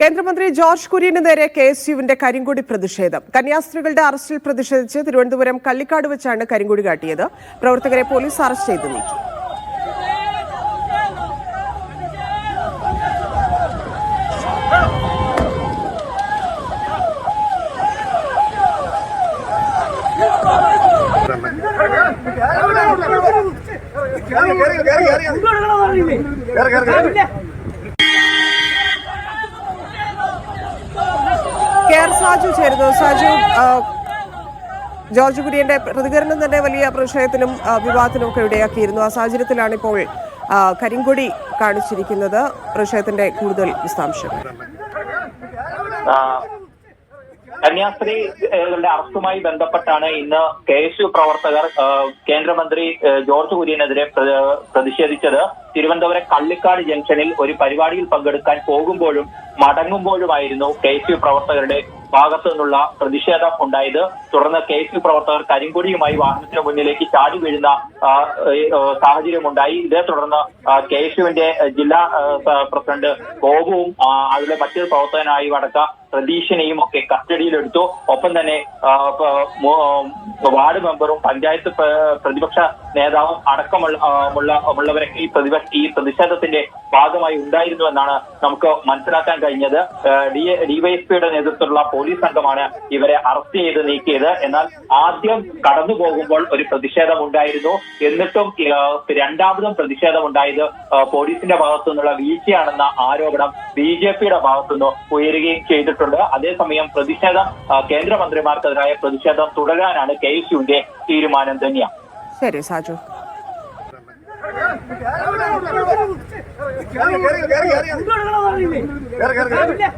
കേന്ദ്രമന്ത്രി ജോർജ് കുര്യന് നേരെ K S യുവിന്റെ കരിങ്കൊടി പ്രതിഷേധം. കന്യാസ്ത്രീകളുടെ അറസ്റ്റിൽ പ്രതിഷേധിച്ച് തിരുവനന്തപുരം കള്ളിക്കാട് വെച്ചാണ് കരിങ്കൊടി കാട്ടിയത്. പ്രവർത്തകരെ പോലീസ് അറസ്റ്റ് ചെയ്തു നീക്കി. കെ ആർ സാജു ചേരുന്നു. സാജു ജോർജ് കുര്യന്റെ പ്രതികരണം തന്നെ വലിയ പ്രതിഷേധത്തിനും വിവാദത്തിനും ഒക്കെ ഇടയാക്കിയിരുന്നു. ആ സാഹചര്യത്തിലാണ് ഇപ്പോൾ കരിങ്കൊടി കാണിച്ചിരിക്കുന്നത്. പ്രതിഷേധത്തിന്റെ കൂടുതൽ വിശദാംശങ്ങൾ. കന്യാസ്ത്രീകളുടെ അറസ്റ്റുമായി ബന്ധപ്പെട്ടാണ് ഇന്ന് കെ എസ് യു പ്രവർത്തകർ കേന്ദ്രമന്ത്രി ജോർജ് കുര്യനെതിരെ പ്ര- പ്രതിഷേധിച്ചത്. തിരുവനന്തപുരം കള്ളിക്കാട് ജംഗ്ഷനിൽ ഒരു പരിപാടിയിൽ പങ്കെടുക്കാൻ പോകുമ്പോഴും മടങ്ങുമ്പോഴുമായിരുന്നു കെ എസ് യു പ്രവർത്തകരുടെ ഭാഗത്തു നിന്നുള്ള പ്രതിഷേധം ഉണ്ടായത് തുടർന്ന് കെ എസ് യു പ്രവർത്തകർ കരിങ്കൊടിയുമായി വാഹനത്തിന് മുന്നിലേക്ക് ചാടി വീഴുന്ന സാഹചര്യമുണ്ടായി ഇതേ തുടർന്ന് കെ എസ് യുവിന്റെ ജില്ലാ പ്രസിഡന്റ് ഗോപുവും അതിലെ മറ്റൊരു പ്രവർത്തകനായി അടക്ക പ്രതീഷിനെയും ഒക്കെ കസ്റ്റഡിയിലെടുത്തു. ഒപ്പം തന്നെ വാർഡ് മെമ്പറും പഞ്ചായത്ത് പ്രതിപക്ഷ നേതാവും അടക്കമുള്ള ഉള്ളവരൊക്കെ ഈ പ്രതിപക്ഷ ഈ പ്രതിഷേധത്തിന്റെ ഭാഗമായി ഉണ്ടായിരുന്നു എന്നാണ് നമുക്ക് മനസ്സിലാക്കാൻ കഴിഞ്ഞത്. ഡി ഡിവൈഎസ്പിയുടെ നേതൃത്വത്തിലുള്ള പോലീസ് സംഘമാണ് ഇവരെ അറസ്റ്റ് ചെയ്ത് നീക്കിയത്. എന്നാൽ ആദ്യം കടന്നു പോകുമ്പോൾ ഒരു പ്രതിഷേധം ഉണ്ടായിരുന്നു. എന്നിട്ടും രണ്ടാമതും പ്രതിഷേധം ഉണ്ടായത് പോലീസിന്റെ ഭാഗത്തു നിന്നുള്ള വീഴ്ചയാണെന്ന ആരോപണം ബി ജെ പിയുടെ ഭാഗത്തുനിന്ന് ഉയരുകയും ചെയ്തിട്ടുണ്ട്. അതേസമയം പ്രതിഷേധം കേന്ദ്രമന്ത്രിമാർക്കെതിരായ പ്രതിഷേധം തുടരാനാണ് കെ എസ് യുവിന്റെ തീരുമാനം തന്നെയാണ് ശരി സാജു. കേറി കേറി കേറി. കേറി കേറി കേറി.